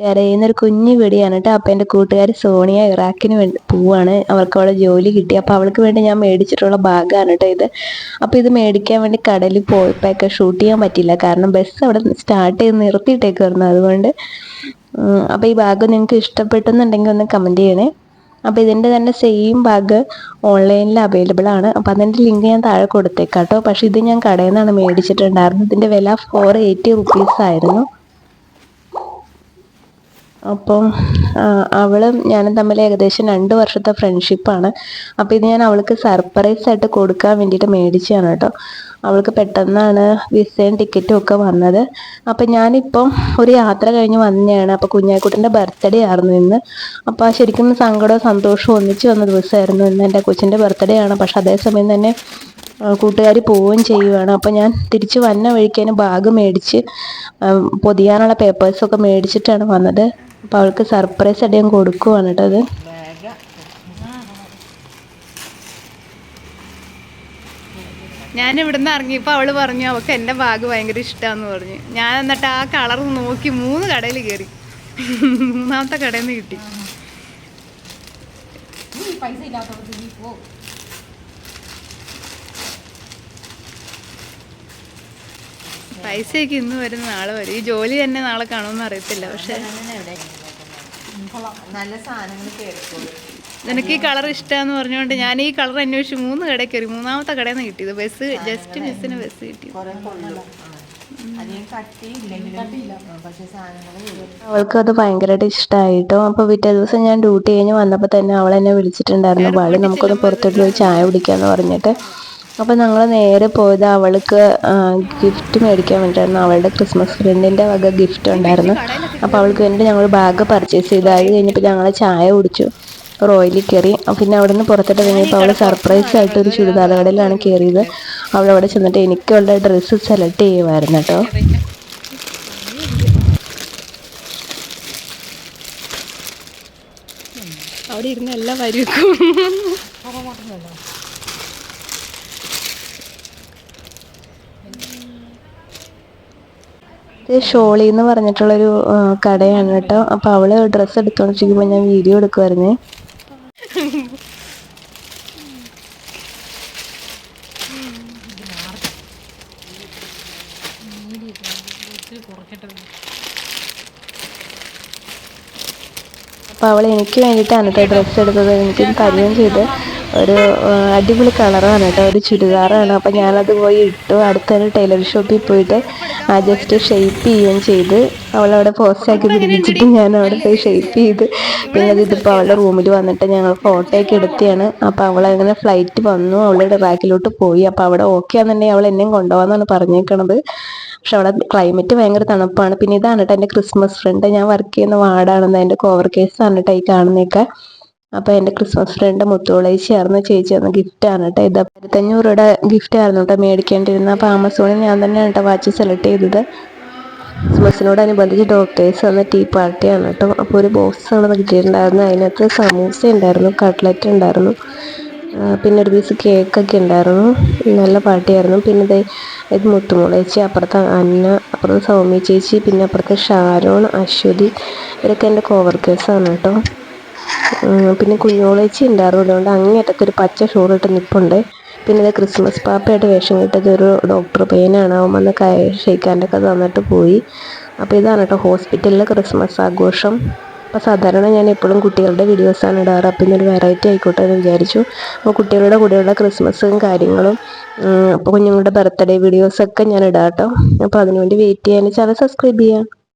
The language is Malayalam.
കരയുന്ന ഒരു കുഞ്ഞു വെടിയാണ് കേട്ടോ. അപ്പം എന്റെ കൂട്ടുകാരി സോണിയ ഇറാഖിന് വേണ്ടി പോവാണ്. അവർക്ക് അവിടെ ജോലി കിട്ടി. അപ്പോൾ അവൾക്ക് വേണ്ടി ഞാൻ മേടിച്ചിട്ടുള്ള ഭാഗമാണ് കേട്ടോ ഇത്. അപ്പോൾ ഇത് മേടിക്കാൻ വേണ്ടി കടലിൽ പോയപ്പോഴൊക്കെ ഷൂട്ട് ചെയ്യാൻ പറ്റില്ല കാരണം ബസ് അവിടെ സ്റ്റാർട്ട് ചെയ്ത് നിർത്തിയിട്ടേക്കുമായിരുന്നു അതുകൊണ്ട് അപ്പോൾ ഈ ഭാഗം നിങ്ങൾക്ക് ഇഷ്ടപ്പെട്ടെന്നുണ്ടെങ്കിൽ ഒന്ന് കമന്റ് ചെയ്യണേ. അപ്പോൾ ഇതിന്റെ തന്നെ സെയിം ബാഗ് ഓൺലൈനിൽ അവൈലബിൾ ആണ്. അപ്പോൾ അതിന്റെ ലിങ്ക് ഞാൻ താഴെ കൊടുത്തേക്കാം കേട്ടോ. പക്ഷേ ഇത് ഞാൻ കടയിൽ നിന്നാണ് മേടിച്ചിട്ടുണ്ടായിരുന്നത്. ഇതിന്റെ വില ഫോർ എയ്റ്റി റുപ്പീസ് ആയിരുന്നു. അപ്പം അവളും ഞാനും തമ്മിൽ ഏകദേശം രണ്ട് വർഷത്തെ ഫ്രണ്ട്ഷിപ്പാണ് അപ്പോൾ ഇത് ഞാൻ അവൾക്ക് സർപ്രൈസ് ആയിട്ട് കൊടുക്കാൻ വേണ്ടിയിട്ട് മേടിച്ചതാണ് കേട്ടോ. അവൾക്ക് പെട്ടെന്നാണ് വിസയും ടിക്കറ്റും ഒക്കെ വന്നത്. അപ്പം ഞാനിപ്പം ഒരു യാത്ര കഴിഞ്ഞ് വന്നതാണ് അപ്പോൾ കുഞ്ഞാക്കുട്ടന്റെ ബർത്ത്ഡേ ആയിരുന്നു ഇന്ന്. അപ്പോൾ ശരിക്കും സങ്കടവും സന്തോഷവും ഒന്നിച്ച് വന്ന ദിവസമായിരുന്നു ഇന്ന് എന്റെ കൊച്ചിന്റെ ബർത്ത്ഡേ ആണ്. പക്ഷെ അതേസമയം തന്നെ കൂട്ടുകാർ പോവുകയും ചെയ്യുവാണ്. അപ്പോൾ ഞാൻ തിരിച്ച് വന്ന വഴിക്കേന് ബാഗ് മേടിച്ച് പൊതിയാനുള്ള പേപ്പേഴ്സൊക്കെ മേടിച്ചിട്ടാണ് വന്നത്. അപ്പോൾ അവൾക്ക് സർപ്രൈസ് ആയിട്ട് ഞാൻ കൊടുക്കുവാണ് കേട്ടോ അത്. ഞാൻ ഇവിടുന്ന് ഇറങ്ങിയപ്പോൾ അവൾ പറഞ്ഞു അവൾക്ക് എന്റെ ബാഗ് ഭയങ്കര ഇഷ്ടമാന്ന് പറഞ്ഞു. ഞാൻ എന്നിട്ട് ആ കളർ നോക്കി മൂന്ന് കടയിൽ കയറി മൂന്നാമത്തെ കടയിൽ നിന്ന് കിട്ടി. പൈസയൊക്കെ ഇന്ന് വരുന്ന നാളെ വരും. ഈ ജോലി തന്നെ നാളെ കാണുമെന്ന് അറിയത്തില്ല പക്ഷെ. നല്ല സാധനങ്ങൾ നിനക്ക് ഈ കളർ ഇഷ്ടമാന്ന് പറഞ്ഞുകൊണ്ട് ഞാൻ ഈ കളർ അന്വേഷിച്ച്. മൂന്ന് കടയിൽ കയറി. മൂന്നാമത്തെ കടയിൽ നിന്ന് കിട്ടിയത് ബസ് ജസ്റ്റ് മിസ്സിന് ബസ് കിട്ടി. അവൾക്ക് അത് ഭയങ്കരമായിട്ട് ഇഷ്ടമായിട്ടോ അപ്പോൾ പിറ്റേ ദിവസം ഞാൻ ഡ്യൂട്ടി കഴിഞ്ഞ് വന്നപ്പോൾ തന്നെ അവൾ എന്നെ വിളിച്ചിട്ടുണ്ടായിരുന്നു ബാളി നമുക്കൊന്ന് പുറത്തോട്ട് പോയി ചായ കുടിക്കാന്ന് പറഞ്ഞിട്ട്. അപ്പോൾ ഞങ്ങൾ നേരെ പോയത് അവൾക്ക് ഗിഫ്റ്റ് മേടിക്കാൻ വേണ്ടിയിട്ടായിരുന്നു അവളുടെ ക്രിസ്മസ് ഫ്രണ്ടിന്റെ വക ഗിഫ്റ്റ് ഉണ്ടായിരുന്നു. അപ്പോൾ അവൾക്ക് വേണ്ടി ഞങ്ങൾ ബാഗ് പർച്ചേസ് ചെയ്ത്. അത് കഴിഞ്ഞപ്പോൾ ഞങ്ങൾ ചായ കുടിച്ചു. റോയലിൽ കയറി. പിന്നെ അവിടെ നിന്ന് പുറത്തോട്ട് കഴിഞ്ഞപ്പോൾ അവൾ സർപ്രൈസ് ആയിട്ട് ഒരു ചുരിദാർ കടയിലാണ് കയറിയത്. അവൾ അവിടെ ചെന്നിട്ട് എനിക്കുള്ള ഡ്രസ്സ് സെലക്ട് ചെയ്യുമായിരുന്നു കേട്ടോ. അവിടെ ഇരുന്ന് എല്ലാം വരിക്കും ഇത് ഷോളി എന്ന് പറഞ്ഞിട്ടുള്ളൊരു കടയാണ് കേട്ടോ. അപ്പോൾ അവൾ ഡ്രസ്സ് എടുത്തോണ്ടിരിക്കുമ്പോൾ ഞാൻ വീഡിയോ എടുക്കുമായിരുന്നേ അപ്പോൾ അവൾ എനിക്ക് വേണ്ടിയിട്ടാണ് കേട്ടോ ഡ്രസ്സ് എടുത്തത്. എനിക്ക് തരുകയും ചെയ്ത്. ഒരു അടിപൊളി കളറാണ് കേട്ടോ. ഒരു ചുരിദാറാണ്. അപ്പോൾ ഞാനത് പോയി ഇട്ടു. അടുത്തൊരു ടൈലർ ഷോപ്പിൽ പോയിട്ട് ആ ജസ്റ്റ് ഷെയ്പ്പ് ചെയ്യുകയും ചെയ്ത് അവളവിടെ പോസ്റ്റാക്കി പിടിപ്പിച്ചിട്ട് ഞാൻ അവിടെ പോയി ഷെയ്പ്പ് ചെയ്ത് പിന്നെ അത് ഇതിപ്പോൾ അവളുടെ റൂമിൽ വന്നിട്ട് ഞങ്ങൾ ഫോട്ടോ ഒക്കെ എടുത്തിയാണ് അപ്പോൾ അവളങ്ങനെ അങ്ങനെ ഫ്ലൈറ്റ് വന്നു. അവളുടെ റാക്കിലോട്ട് പോയി. അപ്പോൾ അവിടെ ഓക്കെ ആണെന്നുണ്ടെങ്കിൽ അവൾ എന്നെയും കൊണ്ടുപോകാമെന്നാണ് പറഞ്ഞേക്കണത്. പക്ഷെ അവിടെ ക്ലൈമറ്റ് ഭയങ്കര തണുപ്പാണ്. പിന്നെ ഇതാണ് കേട്ടോ എന്റെ ക്രിസ്മസ് ഫ്രണ്ട് ഞാൻ വർക്ക് ചെയ്യുന്ന വാർഡാണെന്ന് എന്റെ കോവർ കേസാണ് കേട്ടോ ഈ കാണുന്നേക്കെ അപ്പോൾ എന്റെ ക്രിസ്മസ് ഫ്രണ്ട് മുത്തോളേച്ചി ചേർന്ന് ചേച്ചി തന്ന ഗിഫ്റ്റാണ് കേട്ടോ ഇത്. ആയിരത്തഞ്ഞൂറ് രൂപയുടെ ഗിഫ്റ്റ് ആയിരുന്നു കേട്ടോ മേടിക്കേണ്ടിരുന്നത് അപ്പോൾ ആമസോണിൽ ഞാൻ തന്നെയാണ് കേട്ടോ വാച്ച് സെലക്ട് ചെയ്തത്. ക്രിസ്മസിനോടനുബന്ധിച്ച് ഡോക്ടേഴ്സ് തന്ന ടീ പാർട്ടിയാണ് കേട്ടോ അപ്പോൾ ഒരു ബോക്സ് ആണ് കിട്ടിയിട്ടുണ്ടായിരുന്നു അതിനകത്ത് സമൂസ ഉണ്ടായിരുന്നു കട്ട്ലറ്റ് ഉണ്ടായിരുന്നു. പിന്നെ ഒരു പീസ് കേക്കൊക്കെ ഉണ്ടായിരുന്നു. നല്ല പാർട്ടിയായിരുന്നു പിന്നെ ദേ ഇത് മുത്തുമോൾ ചേച്ചി അപ്പുറത്ത് അന്ന അപ്പുറത്ത് സൗമ്യ ചേച്ചി പിന്നെ അപ്പുറത്ത് ഷാരോൺ അശ്വതി. ഇവരൊക്കെ എന്റെ കോവർക്കേഴ്സാണ് കേട്ടോ പിന്നെ കുഞ്ഞോളേച്ചി ഉണ്ടായിരുന്നു അതുകൊണ്ട് അങ്ങേയറ്റത്ത് ഒരു പച്ച ഷോൾ ഇട്ട് നിൽപ്പുണ്ട് പിന്നെ ഇത് ക്രിസ്മസ് പാപ്പയായിട്ട് വേഷം കിട്ടത് ഒരു ഡോക്ടർ പയ്യനാണ്. അവൻ വന്ന് കൈ ഷെയ്ക്കാന്റെയൊക്കെ തന്നിട്ട് പോയി. അപ്പോൾ ഇതാണ് കേട്ടോ ഹോസ്പിറ്റലിലെ ക്രിസ്മസ് ആഘോഷം. അപ്പോൾ സാധാരണ ഞാൻ എപ്പോഴും കുട്ടികളുടെ വീഡിയോസാണ് ഇടാറ്. അപ്പോൾ ഇന്നൊരു വെറൈറ്റി ആയിക്കോട്ടെ എന്ന് വിചാരിച്ചു. അപ്പോൾ കുട്ടികളുടെ കൂടെയുള്ള ക്രിസ്മസും കാര്യങ്ങളും അപ്പോൾ കുഞ്ഞുങ്ങളുടെ ബർത്ത്ഡേ വീഡിയോസൊക്കെ ഞാൻ ഇടാം കേട്ടോ. അപ്പോൾ അതിനുവേണ്ടി വെയിറ്റ് ചെയ്യാൻ ചാനൽ സബ്സ്ക്രൈബ് ചെയ്യാം.